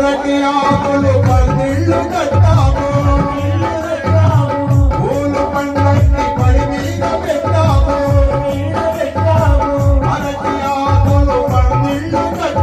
అరటి ఆకులు పందిళ్ళు కట్టాము. పూలు పండ్లన్నీ పడి మీద పెట్టాము. అరటి ఆకులు పందిళ్ళు కట్టాము.